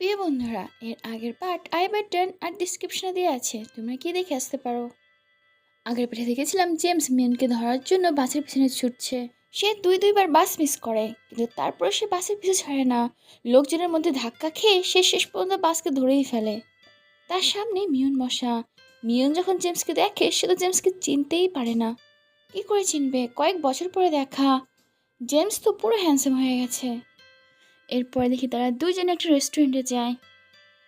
প্রিয় বন্ধুরা, এর আগের পার্ট আই বাটন আর ডিসক্রিপশনে দেওয়া আছে। তোমরা কি দেখে আসতে পারো। আগের পাঠে দেখেছিলাম জেমস মিয়নকে ধরার জন্য বাসের পিছনে ছুটছে। সে দুই দুইবার বাস মিস করে, কিন্তু তারপরে সে বাসের পিছু ছাড়ে না। লোকজনের মধ্যে ধাক্কা খেয়ে সে শেষ পর্যন্ত বাসকে ধরেই ফেলে। তার সামনে মিয়ন বসা। মিয়ন যখন জেমসকে দেখে, সে তো জেমসকে চিনতেই পারে না। কি করে চিনবে? কয়েক বছর পরে দেখা। জেমস তো পুরো হ্যান্ডসাম হয়ে গেছে। এরপরে দেখি তারা দুইজনে একটা রেস্টুরেন্টে যায়।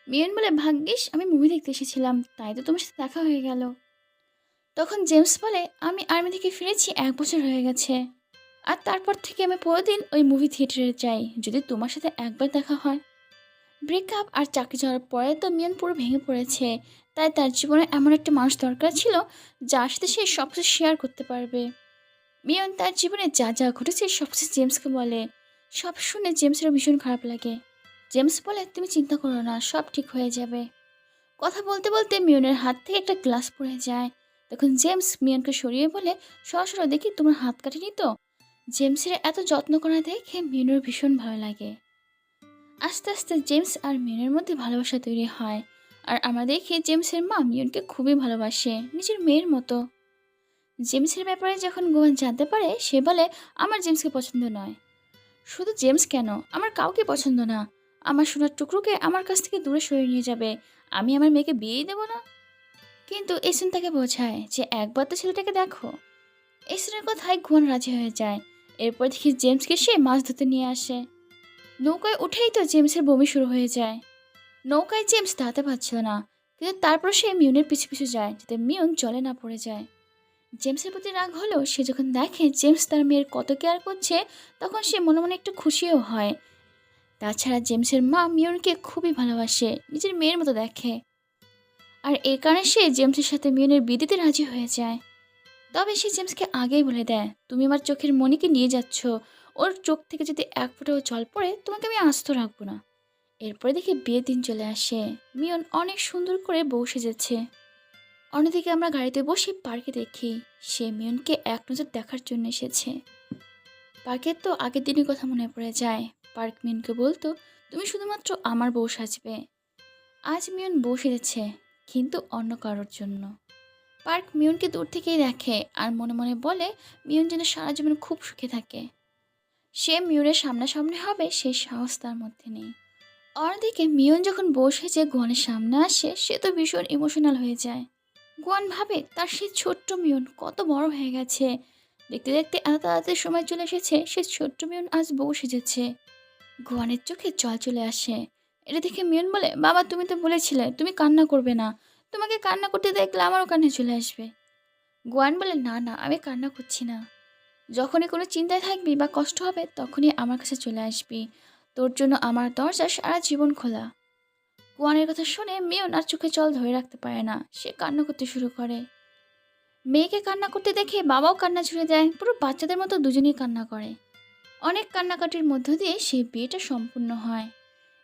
মিয়ন বলে, ভাগ্যিস, আমি মুভি দেখতে এসেছিলাম। তাই তো তোমার সাথে দেখা হয়ে গেল। তখন জেমস বলে, আমি আর্মি থেকে ফিরেছি, এক বছর হয়ে গেছে। আর তারপর থেকে আমি প্রতিদিন ওই মুভি থিয়েটারে যাই, যদি তোমার সাথে একবার দেখা হয়। ব্রেকআপ আর চাকরি যাওয়ার পরে তো মিয়ন পুরো ভেঙে পড়েছে। তাই তার জীবনে এমন একটা মানুষ দরকার ছিল, যার সাথে সে সব কিছু শেয়ার করতে পারবে। মিয়ন তার জীবনে যা যা ঘটেছে সব কিছু জেমসকে বলে। সব শুনে জেমসের ভীষণ খারাপ লাগে। জেমস বলে, তুমি চিন্তা করো না, সব ঠিক হয়ে যাবে। কথা বলতে বলতে মিয়নের হাত থেকে একটা গ্লাস পড়ে যায়। তখন জেমস মিয়নকে সরিয়ে বলে সরাসরি দেখি তোমার হাত কাটেনি তো? জেমসের এত যত্ন করা দেখে মিয়নের ভীষণ ভালো লাগে। আস্তে আস্তে জেমস আর মিয়নের মধ্যে ভালোবাসা তৈরি হয়। আর আমরা দেখি জেমসের মা মিয়নকে খুবই ভালোবাসে, নিজের মেয়ের মতো। জেমসের ব্যাপারে যখন গোয়ান জানতে পারে, সে বলে, আমার জেমসকে পছন্দ নয়। শুধু জেমস কেন? আমার কাউকে পছন্দ না। আমার সোনার টুকরোকে আমার কাছ থেকে দূরে সরিয়ে নিয়ে যাবে। আমি আমার মেয়েকে বিয়েই দেবো না? কিন্তু এসন তাকে বোঝায় যে একবার তো ছেলেটাকে দেখো। এসনের কথায় ঘুয়ান রাজি হয়ে যায়। এরপর দেখি জেমসকে সে মাছ ধরতে নিয়ে আসে। নৌকায় উঠেই তো জেমসের বমি শুরু হয়ে যায়। নৌকায় জেমস দাঁড়াতে পারছিল না, কিন্তু তারপর সে মিউনের পিছু পিছু যায়, যাতে মিউন জলে না পড়ে যায়। জেমসের প্রতি রাগ হলেও সে যখন দেখে জেমস তার মেয়ের কত কেয়ার করছে, তখন সে মনে মনে একটু খুশিও হয়। তাছাড়া জেমসের মা মিয়নকে খুবই ভালোবাসে, নিজের মেয়ের মতো দেখে। আর এই কারণে সে জেমসের সাথে মিয়নের বিদিতে রাজি হয়ে যায়। তবে সে জেমসকে আগেই বলে দেয়, তুমি আমার চোখের মনিকে নিয়ে যাচ্ছ। ওর চোখ থেকে যদি এক ফোঁটাও জল পড়ে, তোমাকে আমি আস্ত রাখব না। এরপরে দেখি বিয়ের দিন চলে আসে। মিয়ন অনেক সুন্দর করে বউ সেজেছে। অন্যদিকে আমরা গাড়িতে বসে পার্কে দেখি সে মিয়নকে এক নজর দেখার জন্য এসেছে। পার্কের তো আগের দিনের কথা মনে পড়ে যায়। পার্ক মিয়নকে বলতো, তুমি শুধুমাত্র আমার বউ সাজবে। আজ মিয়ন বউ সেজেছে, কিন্তু অন্য কারোর জন্য। পার্ক মিয়নকে দূর থেকেই দেখে আর মনে মনে বলে, মিয়ন যেন সারা জীবন খুব সুখে থাকে। সে মিয়নের সামনাসামনি হবে সেই সাহস তার মধ্যে নেই। অন্যদিকে মিয়ন যখন বসেছে গোয়ানের সামনে আসে, সে তো ভীষণ ইমোশনাল হয়ে যায়। গোয়ান ভাবে তার সেই ছোট্ট মিয়ন কত বড় হয়ে গেছে। দেখতে দেখতে এত তাড়াতাড়ি সময় চলে এসেছে, সে ছোট্ট মিয়ন আজ বউ সেজেছে। গোয়ানের চোখে জল চলে আসে। এটা দেখে মিয়ন বলে, বাবা, তুমি তো বলেছিলে, তুমি কান্না করবে না। তোমাকে কান্না করতে দেখলে আমারও কান্না চলে আসবে। গোয়ান বলে, না না, আমি কান্না করছি না। যখনই কোনো চিন্তায় থাকবি বা কষ্ট হবে, তখনই আমার কাছে চলে আসবি। তোর জন্য আমার দরজা সারা জীবন খোলা। গোয়ানের কথা শুনে মেয়েও আর চোখে জল ধরে রাখতে পারে না। সে কান্না করতে শুরু করে। মেয়েকে কান্না করতে দেখে বাবাও কান্না ছুড়ে দেয়। পুরো বাচ্চাদের মতো দুজনেই কান্না করে। অনেক কান্নাকাটির মধ্য দিয়ে সেই বিয়েটা সম্পূর্ণ হয়।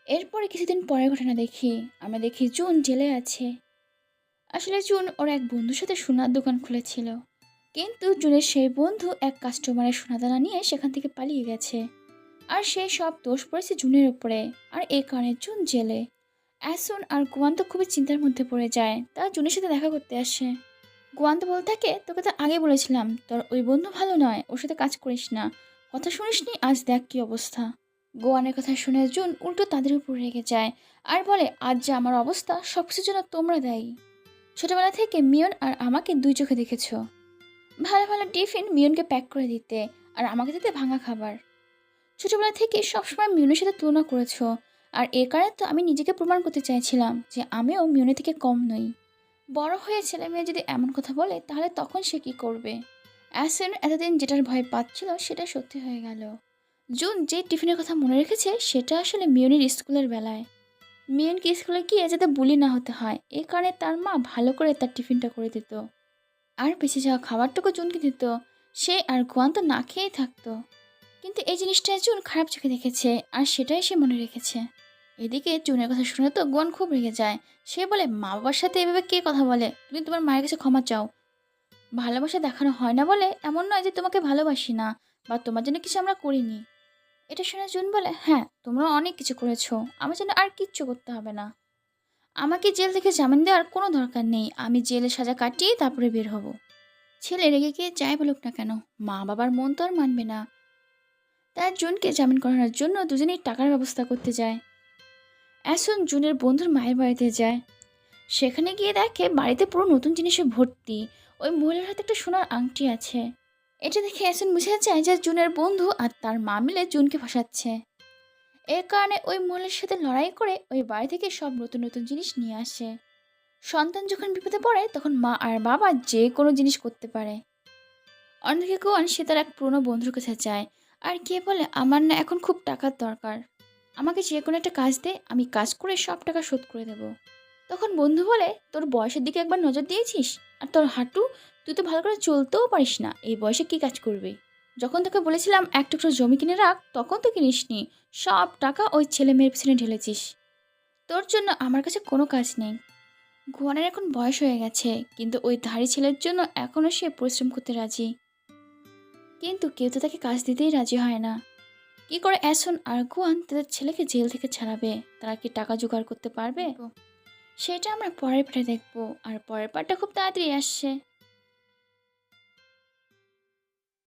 এরপরে কিছুদিন পরের ঘটনা দেখি। আমরা দেখি জুন জেলে আছে। আসলে জুন ওর এক বন্ধুর সাথে সোনার দোকান খুলেছিল। কিন্তু জুনের সেই বন্ধু এক কাস্টমারের সোনাদানা নিয়ে সেখান থেকে পালিয়ে গেছে। আর সেই সব দোষ পড়েছে জুনের উপরে। আর এই কারণে জুন জেলে। অ্যাসন আর গোয়ান্ত খুবই চিন্তার মধ্যে পড়ে যায়। তারা জুনের সাথে দেখা করতে আসে। গোয়ান্ত বলতে থাকে, তোকে তো আগে বলেছিলাম, তোর ওই বন্ধু ভালো নয়, ওর সাথে কাজ করিস না। কথা শুনিসনি, আজ দেখ কি অবস্থা। গোয়ানের কথা শুনে জুন উল্টো তাদের উপর রেগে যায় আর বলে, আজ যে আমার অবস্থা, সব কিছুর জন্য তোমরা দায়ী। ছোটবেলা থেকে মিয়ন আর আমাকে দুই চোখে দেখেছ। ভালো ভালো টিফিন মিয়নকে প্যাক করে দিতে আর আমাকে দিতে ভাঙা খাবার। ছোটবেলা থেকে সবসময় মিয়নের সাথে তুলনা করেছ আর এ কারণে তো আমি নিজেকে প্রমাণ করতে চাইছিলাম যে আমিও মিউনি থেকে কম নই। বড় হয়ে ছেলে মেয়ে যদি এমন কথা বলে, তাহলে তখন সে কি করবে? অ্যাসেন এতদিন যেটার ভয় পাচ্ছিল, সেটা সত্যি হয়ে গেল। জুন যে টিফিনের কথা মনে রেখেছে, সেটা আসলে মিউনির স্কুলের বেলায়। মিয়নকে স্কুলে গিয়ে যাতে বুলি না হতে হয়, এ কারণে তার মা ভালো করে তার টিফিনটা করে দিত। আর বেঁচে যাওয়া খাবারটুকু জুনকে দিত। সে আর গোয়ান তো না খেয়েই থাকতো। কিন্তু এই জিনিসটা জুন খারাপ চোখে দেখেছে, আর সেটাই সে মনে রেখেছে। এদিকে জুনের কথা শুনে তো গোয়ান খুব রেগে যায়। সে বলে মা বাবার সাথে এভাবে কে কথা বলে? তুমি তোমার মায়ের কাছে ক্ষমা চাও। ভালোবাসা দেখানো হয় না বলে এমন নয় যে তোমাকে ভালোবাসি না বা তোমার জন্য কিছু আমরা করিনি। এটা শুনে জুন বলে হ্যাঁ তোমরা অনেক কিছু করেছ। আমার জন্য আর কিচ্ছু করতে হবে না। আমাকে জেল থেকে জামিন দেওয়ার কোনো দরকার নেই। আমি জেলে সাজা কাটিয়ে তারপরে বের হব। ছেলে রেগে গিয়ে যাই বলুক না কেন মা বাবার মন তো আর মানবে না। তাই জুনকে জামিন করানোর জন্য দুজনেই টাকার ব্যবস্থা করতে যায়। অ্যাসন জুনের বন্ধুর মায়ের বাড়িতে যায়। সেখানে গিয়ে দেখে বাড়িতে পুরো নতুন জিনিসে ভর্তি। ওই মহিলার হাতে একটা সোনার আংটি আছে। এটা দেখে অ্যাসন বুঝে যায় যে জুনের বন্ধু আর তার মা মিলে জুনকে ফাঁসাচ্ছে। এর কারণে ওই মহিলার সাথে লড়াই করে ওই বাড়ি থেকে সব নতুন নতুন জিনিস নিয়ে আসে। সন্তান যখন বিপদে পড়ে, তখন মা আর বাবা যে কোনো জিনিস করতে পারে। অন্যদিকে কোয়ান সে তার এক পুরনো বন্ধুর কাছে যায়। আর কে বলে, আমার না এখন খুব টাকার দরকার। আমাকে যে কোনো একটা কাজ দে, আমি কাজ করে সব টাকা শোধ করে দেব। তখন বন্ধু বলে, তোর বয়সের দিকে একবার নজর দিয়েছিস? আর তোর হাঁটু, তুই তো ভালো করে চলতেও পারিস না। এই বয়সে কী কাজ করবি? যখন তোকে বলেছিলাম এক টুকরো জমি কিনে রাখ, তখন তো কিনিসনি। সব টাকা ওই ছেলে মেয়ের পিছনে ঢেলেছিস। তোর জন্য আমার কাছে কোনো কাজ নেই। গুয়ানের এখন বয়স হয়ে গেছে, কিন্তু ওই ধাড়ি ছেলের জন্য এখনও সে পরিশ্রম করতে রাজি। কিন্তু কেউ তো তাকে কাজ দিতেই রাজি হয় না। কি করে অ্যাসন আর গুয়ান তাদের ছেলেকে জেল থেকে ছাড়াবে? তারা কি টাকা জোগাড় করতে পারবে? সেটা আমরা পরের পাঠে দেখব। আর পরের পাঠটা খুব তাড়াতাড়ি আসছে।